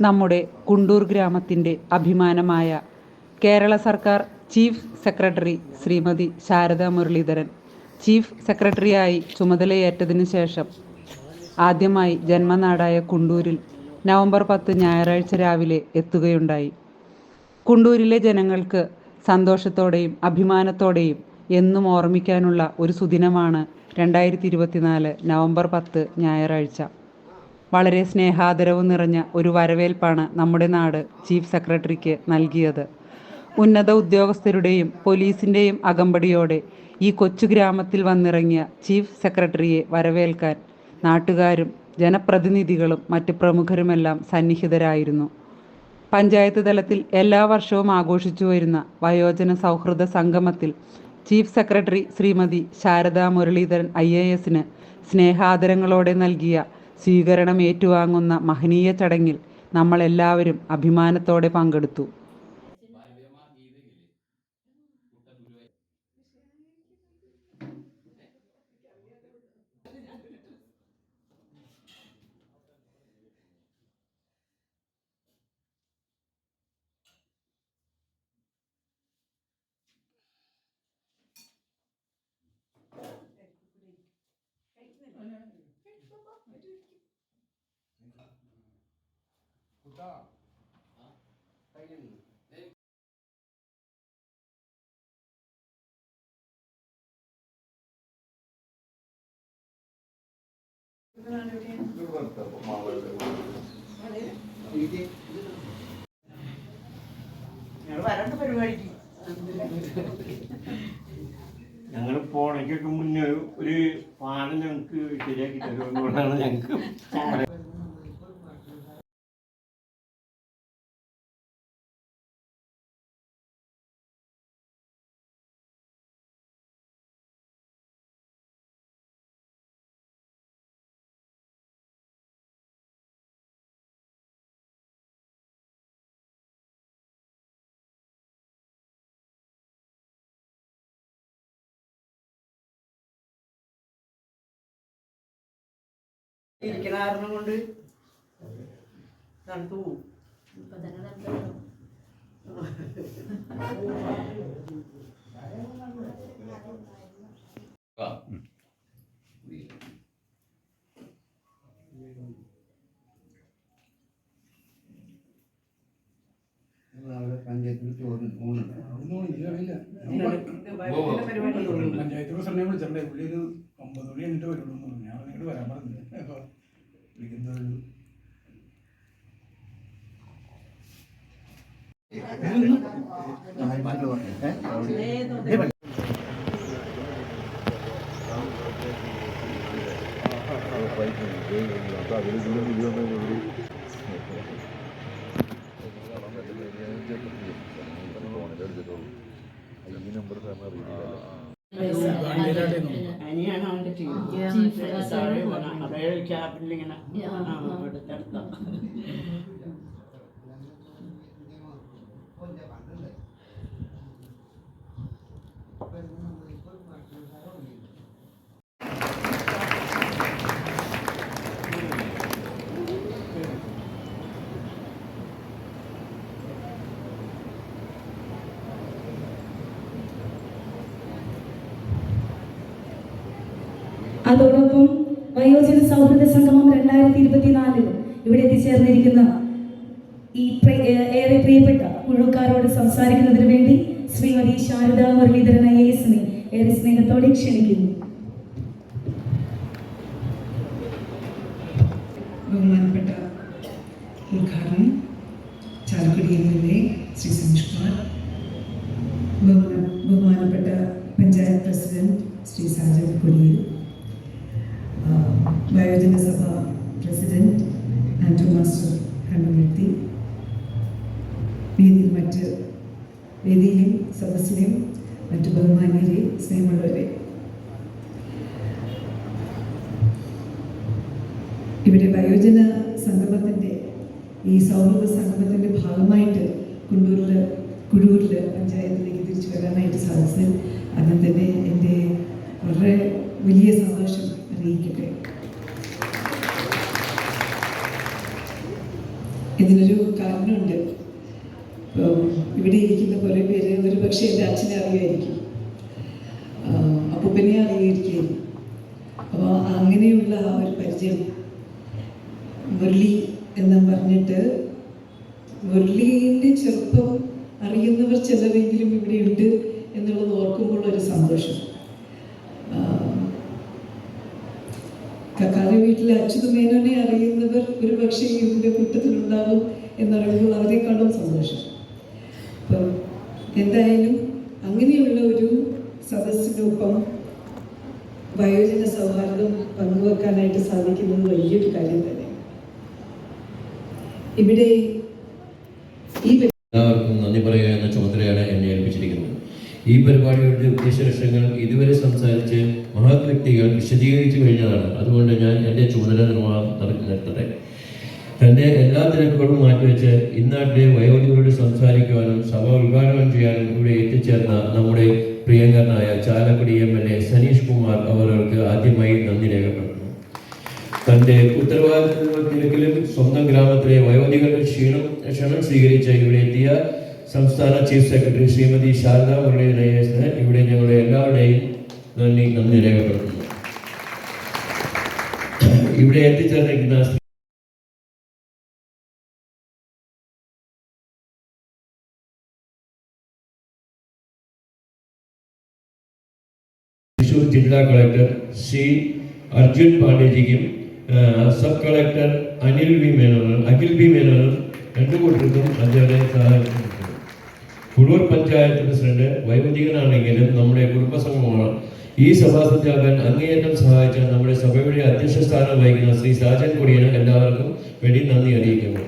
നമ്മുടെ കുണ്ടൂർ ഗ്രാമത്തിന്റെ അഭിമാനമായ കേരള സർക്കാർ chief secretary Shrimati Sarada Muraleedharan. Chief സെക്രട്ടറിയായി ചുമതലയേറ്റതിനു ശേഷം ആദ്യമായി ജന്മനാടായ കുണ്ടൂരിൽ നവംബർ പത്ത് ഞായറാഴ്ച രാവിലെ എത്തുകയുണ്ടായി. കുണ്ടൂരിലെ ജനങ്ങൾക്ക് സന്തോഷത്തോടെയും അഭിമാനത്തോടെയും എന്നും ഓർമ്മിക്കാനുള്ള ഒരു സുദിനമാണ് രണ്ടായിരത്തി ഇരുപത്തിനാല് നവംബർ പത്ത് ഞായറാഴ്ച. വളരെ സ്നേഹാദരവ് നിറഞ്ഞ ഒരു വരവേൽപ്പാണ് നമ്മുടെ നാട് ചീഫ് സെക്രട്ടറിക്ക് നൽകിയത്. ഉന്നത ഉദ്യോഗസ്ഥരുടെയും പോലീസിന്റെയും അകമ്പടിയോടെ ഈ കൊച്ചു ഗ്രാമത്തിൽ വന്നിറങ്ങിയ ചീഫ് സെക്രട്ടറിയെ വരവേൽക്കാൻ നാട്ടുകാരും ജനപ്രതിനിധികളും മറ്റ് പ്രമുഖരുമെല്ലാം സന്നിഹിതരായിരുന്നു. പഞ്ചായത്ത് തലത്തിൽ എല്ലാ വർഷവും ആഘോഷിച്ചു വരുന്ന വയോജന സൗഹൃദ സംഗമത്തിൽ chief secretary Shrimati Sarada Muraleedharan I A എസിന് സ്നേഹാദരങ്ങളോടെ നൽകിയ സ്വീകരണം ഏറ്റുവാങ്ങുന്ന മഹനീയ ചടങ്ങിൽ നമ്മളെല്ലാവരും അഭിമാനത്തോടെ പങ്കെടുത്തു. വരണ്ട പരിപാടിക്ക്. ഞങ്ങൾ പോണയ്ക്കൊക്കെ മുന്നേ ഒരു- ഒരു പാലം ഞങ്ങൾക്ക് ശരിയാക്കി തരുമെന്നുകൊണ്ടാണ് ഞങ്ങൾക്ക് ഇരിക്കണ കാരണം കൊണ്ട് തണുത്തു പോവും. പഞ്ചായത്തിൽ ചോറ് ഊണുണ്ട് പഞ്ചായത്ത് പ്രസിഡന്റിനെ വിളിച്ചിട്ടുണ്ടേ. പുള്ളി ഒരു ഒമ്പത് മണി എന്നിട്ട് വരുള്ളൂ ഞാൻ ഇങ്ങോട്ട് വരാൻ പറഞ്ഞു അപ്പൊ വിളിക്കുന്നത് അനിയാണ് അവന്റെ ടീം താഴെ വേണം അതേ ക്യാബിനിൽ ഇങ്ങനെ എടുത്തെടുത്ത അതോടൊപ്പം വയോജന സൗഹൃദ സംഗമം രണ്ടായിരത്തി ഇരുപത്തിനാലിൽ ഇവിടെ എത്തിച്ചേർന്നിരിക്കുന്ന ഈ ഏറെ പ്രിയപ്പെട്ട കുഴുക്കാരോട് സംസാരിക്കുന്നതിന് വേണ്ടി ശ്രീമതി ശാരദ മുരളീധരൻ ഏറെ സ്നേഹത്തോടെ ക്ഷണിക്കുന്നു ബഹുമാനപ്പെട്ട ഉദ്ഘാടനം Chalakudy M L A Shri Saneesh Kumar ബഹുമാന ബഹുമാനപ്പെട്ട പഞ്ചായത്ത് പ്രസിഡന്റ് ശ്രീ സാജൻ കൊടിയിൽ ആ, വയോജന സഭ പ്രസിഡന്റ് ആൻഡ്രു മാസ്റ്റർ കണ്ണുമൂർത്തി വേദിയിൽ മറ്റ് വേദിയിലെയും സദസ്സിലെയും മറ്റു ബഹുമാന്യരെയും സ്നേഹമുള്ളവരെ. ഇവിടെ വയോജന സംഗമത്തിന്റെ ഈ സൗഹൃദ സംഗമത്തിന്റെ ഭാഗമായിട്ട് കുണ്ടൂരിൽ കുഴൂരിൽ പഞ്ചായത്തിലേക്ക് തിരിച്ചു വരാനായിട്ട് സദസ്സിൽ അതിൽ തന്നെ എന്റെ വളരെ വലിയ സന്തോഷം അറിയിക്കട്ടെ. ഇതിനൊരു കാരണമുണ്ട്. ഇവിടെ ഇരിക്കുന്ന കുറേ പേര് ഒരു പക്ഷേ എന്റെ അച്ഛനെ അറിയായിരിക്കും. അപ്പൂപ്പനെ അറിയായിരിക്കും. അപ്പോൾ അങ്ങനെയുള്ള ആ ഒരു പരിചയം. മുരളി എന്ന് പറഞ്ഞിട്ട് മുരളീന്റെ ചെറുപ്പം അറിയുന്നവർ ചിലരെങ്കിലും ഇവിടെ ഉണ്ട് എന്നുള്ളത് ഓർക്കുമ്പോൾ ഒരു സന്തോഷം. കക്കാരുടെ വീട്ടിലെ അച്യുത മേനോനെ അറിയുന്നവർ ഒരു പക്ഷേ ഇതിന്റെ കൂട്ടത്തിലുണ്ടാവും എന്നറിയുമ്പോൾ അവരെക്കാളും സന്തോഷം അപ്പം എന്തായാലും അങ്ങനെയുള്ള ഒരു സദസ്സിനൊപ്പം വയോജന സൗഹാർദ്ദം പങ്കുവെക്കാനായിട്ട് സാധിക്കുന്നത് വലിയൊരു കാര്യം തന്നെ ഇവിടെ ഈ നന്ദി പറയുക എന്ന ചുമതലയാണ് എന്നെ ഏൽപ്പിച്ചിരിക്കുന്നത്. ഈ പരിപാടിയുടെ ഉദ്ദേശ ലക്ഷ്യങ്ങൾ ഇതുവരെ സംസാരിച്ച് മഹത് വ്യക്തികൾ വിശദീകരിച്ചു കഴിഞ്ഞതാണ്. അതുകൊണ്ട് ഞാൻ എന്റെ ചുമതല നിർവഹണം നിർത്തട്ടെ. തന്റെ എല്ലാ തിരക്കുകളും മാറ്റിവെച്ച് ഇന്നാട്ടിലെ വയോധികരോട് സംസാരിക്കുവാനും സഭ ഉദ്ഘാടനം ചെയ്യാനും ഇവിടെ എത്തിച്ചേർന്ന നമ്മുടെ പ്രിയങ്കരനായ Chalakudy M L A Saneesh Kumar അവർക്ക് ആദ്യമായി നന്ദി രേഖപ്പെടുത്തുന്നു. തന്റെ ഉത്തരവാദിത്തത്തിലും സ്വന്തം ഗ്രാമത്തിലെ വയോധികളുടെ ക്ഷീണം ക്ഷണം സ്വീകരിച്ച ഇവിടെ എത്തിയ സംസ്ഥാന ചീഫ് സെക്രട്ടറി ശ്രീമതി ശാരദ മുരളീധരനെ ഇവിടെ ഞങ്ങളുടെ എല്ലാവരുടെയും നന്ദി നന്ദി രേഖപ്പെടുത്തുന്നു. ഇവിടെ എത്തിച്ചേർന്നിരിക്കുന്ന ജില്ലാ കളക്ടർ ശ്രീ അർജുൻ പാണ്ഡേജിക്കും ആ, സബ് കളക്ടർ അനിൽ വി മേനോനും അഖിൽ ബി മേനോനും രണ്ടു കൂട്ടർക്കും അദ്ദേഹത്തെ സഹായിച്ചിട്ടുണ്ട്. കുളൂർ പഞ്ചായത്ത് പ്രസിഡന്റ് വയോധികനാണെങ്കിലും നമ്മുടെ കുടുംബസംഘമാണ് ഈ സഭാ സത്യാഗ്രഹം അങ്ങേയറ്റം സഹായിച്ച നമ്മുടെ സഭയുടെ അധ്യക്ഷ സ്ഥാനം വഹിക്കുന്ന ശ്രീ സാജൻ കൊടിയന് എല്ലാവർക്കും വേണ്ടി നന്ദി അറിയിക്കുന്നു.